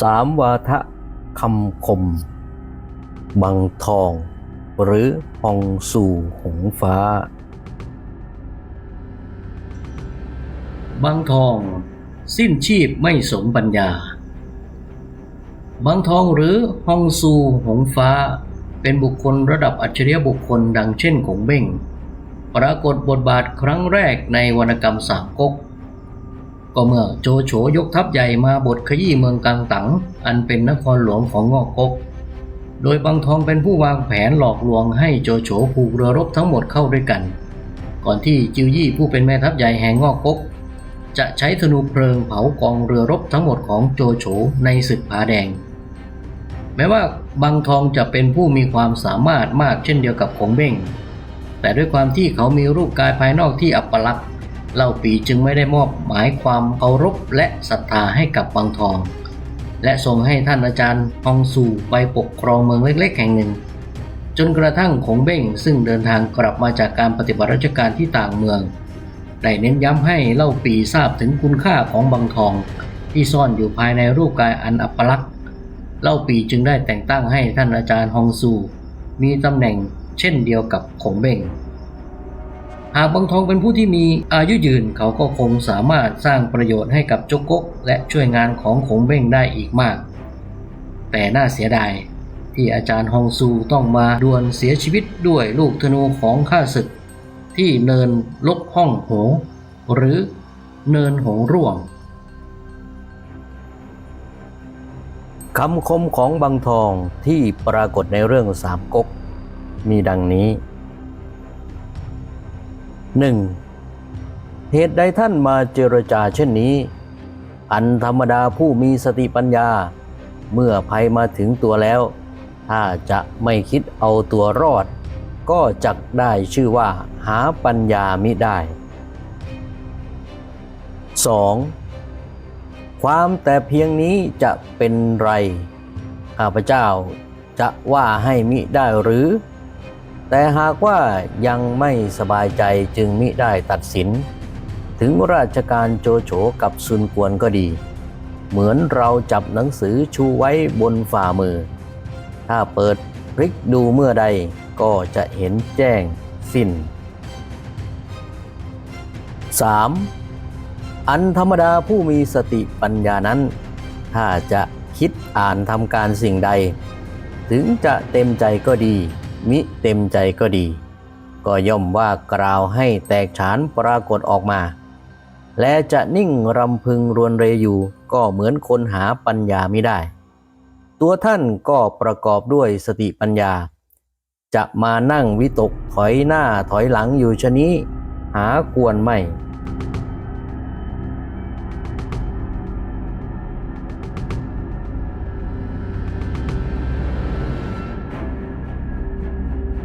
สามวาทะคำคม บังทอง หรือฮองสู่หงฟ้าบางทอง สิ้นชีพไม่สมปัญญาบางทองหรือฮองซูหงฟ้า เป็นบุคคลระดับอัจฉริยบุคคลดังเช่นของเบ้งปรากฏบทบาทครั้งแรกในวรรณกรรมสามก๊ก ก็เมื่อโจโฉยกทัพใหญ่มาบทขยี้เมืองกังตังอันเป็นนครหลวงของงอกก๊กโดยบางทองเป็นผู้วางแผนหลอกลวงให้โจโฉผูกเรือรบทั้งหมดเข้าด้วยกัน ก่อนที่จิวยี่ผู้เป็นแม่ทัพใหญ่แห่งงอกก๊กจะใช้ธนูเพลิงเผากองเรือรบทั้งหมดของโจโฉในศึกผาแดง แม้ว่าบางทองจะเป็นผู้มีความสามารถมากเช่นเดียวกับขงเบ้งแต่ด้วยความที่เขามีรูปกายภายนอกที่อัปลักษณ์ เล่าปีจึงไม่ได้มอบหมายความเคารพและศรัทธาให้กับบางทอง และส่งให้ท่านอาจารย์ฮองซูไปปกครองเมืองเล็กๆ แห่งหนึ่ง จนกระทั่งขงเบ้งซึ่งเดินทางกลับมาจากการปฏิบัติราชการที่ต่างเมืองได้เน้นย้ำให้เล่าปีทราบถึงคุณค่าของบางทอง ที่ซ่อนอยู่ภายในรูปกายอันอัปลักษณ์เล่าปีจึงได้แต่งตั้งให้ท่านอาจารย์ฮองซู มีตำแหน่งเช่นเดียวกับขงเบ้ง หากบางทองเป็นผู้ที่มีอายุยืนเขาก็คงสามารถสร้างประโยชน์ให้กับจกกกและช่วยงานของขงเบ้งได้อีกมาก แต่น่าเสียดายที่อาจารย์ฮองซูต้องมาดวลเสียชีวิตด้วยลูกธนูของข้าศึก ที่เนินลกห้องโหหรือเนินหงร่วงคำคมของบางทองที่ปรากฏในเรื่องสามก๊กมีดังนี้ 1. เหตุใดท่านมาเจรจาเช่นนี้ อันธรรมดาผู้มีสติปัญญา เมื่อภัยมาถึงตัวแล้ว ถ้าจะไม่คิดเอาตัวรอด ก็จักได้ชื่อว่าหาปัญญามิได้ 2. ความแต่เพียงนี้จะเป็นไร ข้าพเจ้าจะว่าให้มิได้หรือ แต่หากว่ายังไม่สบายใจจึงมิได้ตัดสิน ถึงราชการโจโฉกับซุนกวนก็ดี เหมือนเราจับหนังสือชูไว้บนฝ่ามือ ถ้าเปิดพลิกดูเมื่อใดก็จะเห็นแจ้งสิ้น 3. อันธรรมดาผู้มีสติปัญญานั้น ถ้าจะคิดอ่านทำการสิ่งใด ถึงจะเต็มใจก็ดี มิเต็มใจก็ดี ก็ย่อมว่ากล่าวให้แตกฉานปรากฏออกมา และจะนิ่งรำพึงรวนเรอยู่ก็เหมือนคนหาปัญญาไม่ได้ ตัวท่านก็ประกอบด้วยสติปัญญา จะมานั่งวิตกถอยหน้าถอยหลังอยู่ชนี้ หากวนไม่